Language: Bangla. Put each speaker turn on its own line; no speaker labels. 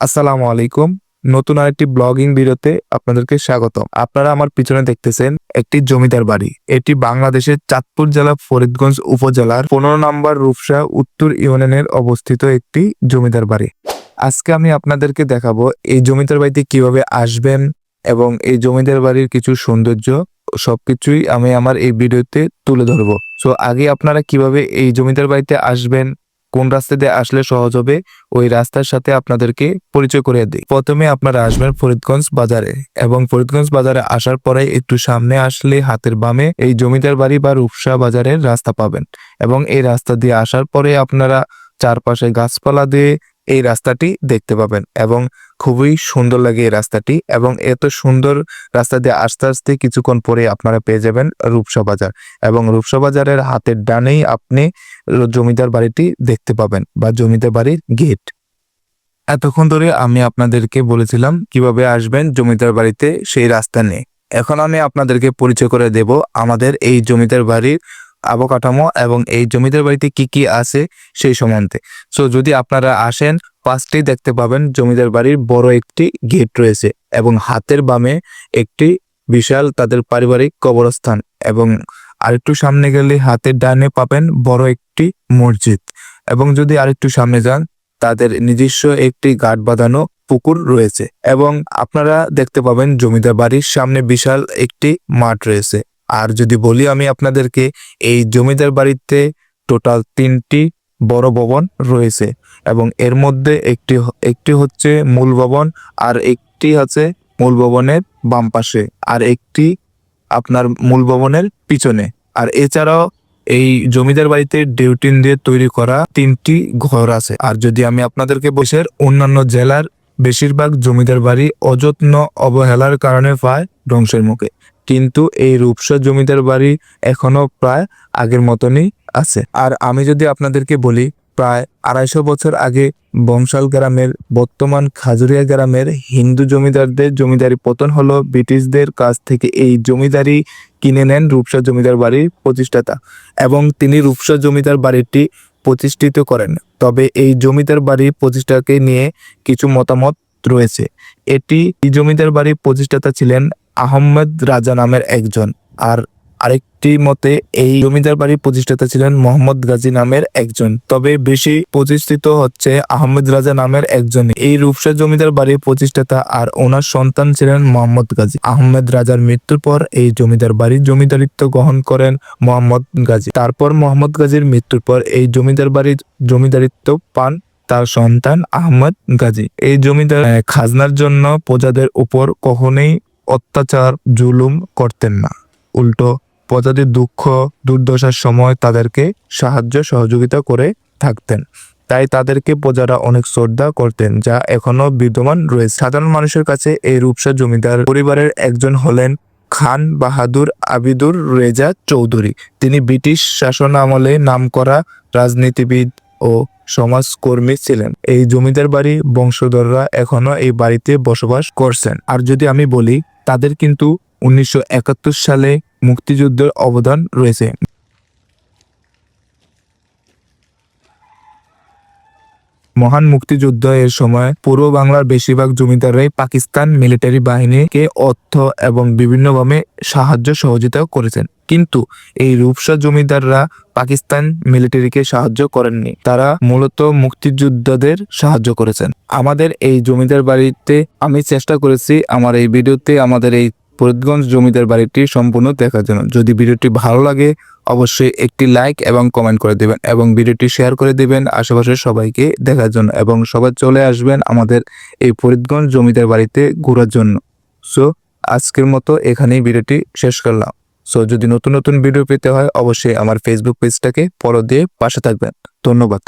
আসসালামু আলাইকুম। নতুন আরেকটি ব্লগিং ভিডিওতে আপনাদেরকে স্বাগতম। আপনারা আমার পিছনে দেখতেছেন একটি জমিদার বাড়ি। এটি বাংলাদেশের চাঁদপুর জেলা, ফরিদগঞ্জ উপজেলার পনেরো নম্বর রূপসা, উত্তর ইউনিয়নের অবস্থিত একটি জমিদার বাড়ি। আজকে আমি আপনাদেরকে দেখাবো এই জমিদার বাড়িতে কীভাবে আসবেন এবং এই জমিদার বাড়ির কিছু সৌন্দর্য, সবকিছুই আমি আমার এই ভিডিওতে তুলে ধরবো। সো আগে আপনারা কীভাবে এই জমিদার বাড়িতে আসবেন কোন রাস্তা দিয়ে আসলে সহজ হবে, ওই রাস্তার সাথে আপনাদেরকে পরিচয় করে দিই। প্রথমে আপনারা আসবেন ফরিদগঞ্জ বাজারে এবং ফরিদগঞ্জ বাজারে আসার পরে একটু সামনে আসলে হাতের বামে এই জমিদার বাড়ি বা রূপসা বাজারের রাস্তা পাবেন এবং এই রাস্তা দিয়ে আসার পরে আপনারা চারপাশে গাছপালা দিয়ে এই রাস্তাটি দেখতে পাবেন এবং খুবই সুন্দর লাগে এই রাস্তাটি এবং এত সুন্দর রাস্তা দিয়ে আস্তে আস্তে কিছুক্ষণ পরে আপনারা পেয়ে যাবেন রূপসা বাজার এবং রূপসা বাজারের হাতের ডানেই আপনি জমিদার বাড়িটি দেখতে পাবেন বা জমিদার বাড়ির গেট। এতক্ষণ ধরে আমি আপনাদেরকে বলেছিলাম কীভাবে আসবেন জমিদার বাড়িতে সেই রাস্তা নেই এখন আমি আপনাদেরকে পরিচয় করে দেব আমাদের এই জমিদার বাড়ির অবকাঠামো এবং এই জমিদার বাড়িতে কি কি আছে সেই সম্বন্ধে। সো যদি আপনারা আসেন ফার্স্টেই দেখতে পাবেন জমিদার বাড়ির বড় একটি গেট রয়েছে এবং হাতের বামে একটি বিশাল তাদের পারিবারিক কবরস্থান এবং আরেকটু সামনে গেলে হাতের ডানে পাবেন বড় একটি মসজিদ এবং যদি আরেকটু সামনে যান, তাদের নিজস্ব একটি গাঠ বাঁধানো পুকুর রয়েছে এবং আপনারা দেখতে পাবেন জমিদার বাড়ির সামনে বিশাল একটি মাঠ রয়েছে। আর যদি বলি আমি আপনাদেরকে, এই জমিদার বাড়িতে টোটাল তিনটি বড় ভবন রয়েছে এবং এর মধ্যে একটি একটি হচ্ছে মূল ভবন আর একটি আছে মূল ভবনের বাম পাশে আর একটি আপনার মূল ভবনের পিছনে। আর এছাড়াও এই জমিদার বাড়িতে ডিউটিন দিয়ে তৈরি করা তিনটি ঘর আছে। আর যদি আমি আপনাদেরকে বসের অন্যান্য জেলার বেশিরভাগ জমিদার বাড়ি অযত্ন অবহেলার কারণে পায় ধ্বংসের মুখে। কিন্তু এই রূপসা জমিদার বাড়ি এখনও প্রায় আগের মতনই আছে। আর আমি যদি আপনাদেরকে বলি, প্রায় আড়াইশো বছর আগে বংশাল গ্রামের, বর্তমান খাজুরিয়া গ্রামের হিন্দু জমিদারদের জমিদারি পতন হলো ব্রিটিশদের কাছ থেকে এই জমিদারি কিনে নেন রূপসা জমিদার বাড়ির প্রতিষ্ঠাতা এবং তিনি রূপসা জমিদার বাড়িটি প্রতিষ্ঠিত করেন। তবে এই জমিদার বাড়ি প্রতিষ্ঠাকে নিয়ে কিছু মতামত রয়েছে। এটি জমিদার বাড়ির প্রতিষ্ঠাতা ছিলেন আহমেদ রাজা নামের একজন। আর আরেকটি মতে, এই জমিদার বাড়ির প্রতিষ্ঠাতা ছিলেন মোহাম্মদ গাজী নামের একজন। তবে বেশি প্রতিষ্ঠিত হচ্ছে আহমেদ রাজা নামের একজন। এই রূপসা জমিদার বাড়ির প্রতিষ্ঠাতা আর ওনার সন্তান ছিলেন মোহাম্মদ গাজী। আহমেদ রাজার মৃত্যুর পর এই জমিদার বাড়ির জমিদারিত্ব গ্রহণ করেন মোহাম্মদ গাজী। তারপর মোহাম্মদ গাজীর মৃত্যুর পর এই জমিদার বাড়ির জমিদারিত্ব পান তার সন্তান আহমদ গাজী। এই জমিদার খাজনার জন্য প্রজাদের উপর কখনোই অত্যাচার, জুলুম করতেন না। উল্টো প্রজাদের দুঃখ, দুর্দশার সময় তাদেরকে সাহায্য, সহযোগিতা করে থাকতেন। তাই তাদেরকে প্রজারা অনেক শ্রদ্ধা করতেন, যা এখনও বিদ্যমান রয়েছে। সাধারণ মানুষের কাছে এই রূপসা জমিদার পরিবারের একজন হলেন খান বাহাদুর আবিদুর রেজা চৌধুরী। তিনি ব্রিটিশ শাসন আমলে নামকরা রাজনীতিবিদ ও সমাজকর্মী ছিলেন। এই জমিদার বাড়ি বংশধররা এখনও এই বাড়িতে বসবাস করছেন। আর যদি আমি বলি তাদের কিন্তু উনিশশো একাত্তর সালে মুক্তিযুদ্ধের অবদান রয়েছে। মহান মুক্তিযুদ্ধ এর সময় পূর্ব বাংলার বেশিরভাগ জমিদাররাই পাকিস্তান মিলিটারি বাহিনীকে অর্থ এবং বিভিন্নভাবে সাহায্য সহযোগিতা করেছেন। কিন্তু এই রূপসা জমিদাররা পাকিস্তান মিলিটারিকে সাহায্য করেননি। তারা মূলত মুক্তিযোদ্ধাদের সাহায্য করেছেন। আমাদের এই জমিদার বাড়িতে আমি চেষ্টা করেছি আমার এই ভিডিওতে আমাদের এই ফরিদগঞ্জ জমিদার বাড়িটি সম্পূর্ণ দেখার জন্য। যদি ভিডিওটি ভালো লাগে, অবশ্যই একটি লাইক এবং কমেন্ট করে দেবেন এবং ভিডিওটি শেয়ার করে দিবেন আশেপাশের সবাইকে দেখার জন্য এবং সবাই চলে আসবেন আমাদের এই ফরিদগঞ্জ জমিদার বাড়িতে ঘোরার জন্য। সো আজকের মতো এখানেই ভিডিওটি শেষ করলাম। সো যদি নতুন নতুন ভিডিও পেতে হয়, অবশ্যই আমার ফেসবুক পেজটাকে ফলো দিয়ে পাশে থাকবেন। ধন্যবাদ।